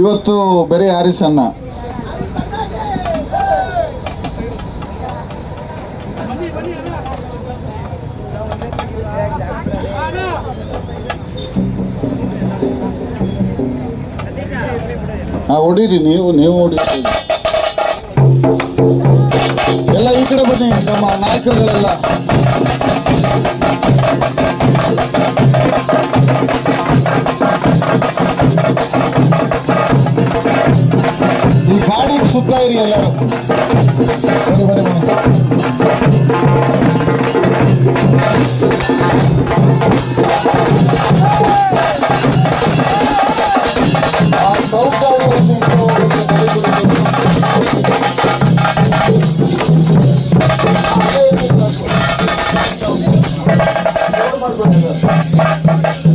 ಇವತ್ತು ಬೇರೆ ಹಾರಿಸ್ ಅಣ್ಣ ಹೊಡೀರಿ ನೀವು ನೀವು ಹೊಡೀರಿ. ಎಲ್ಲ ಈ ಕಡೆ ಬನ್ನಿ ನಮ್ಮ ನಾಯಕರುಗಳೆಲ್ಲ. feria, ya. Vale. Thank you.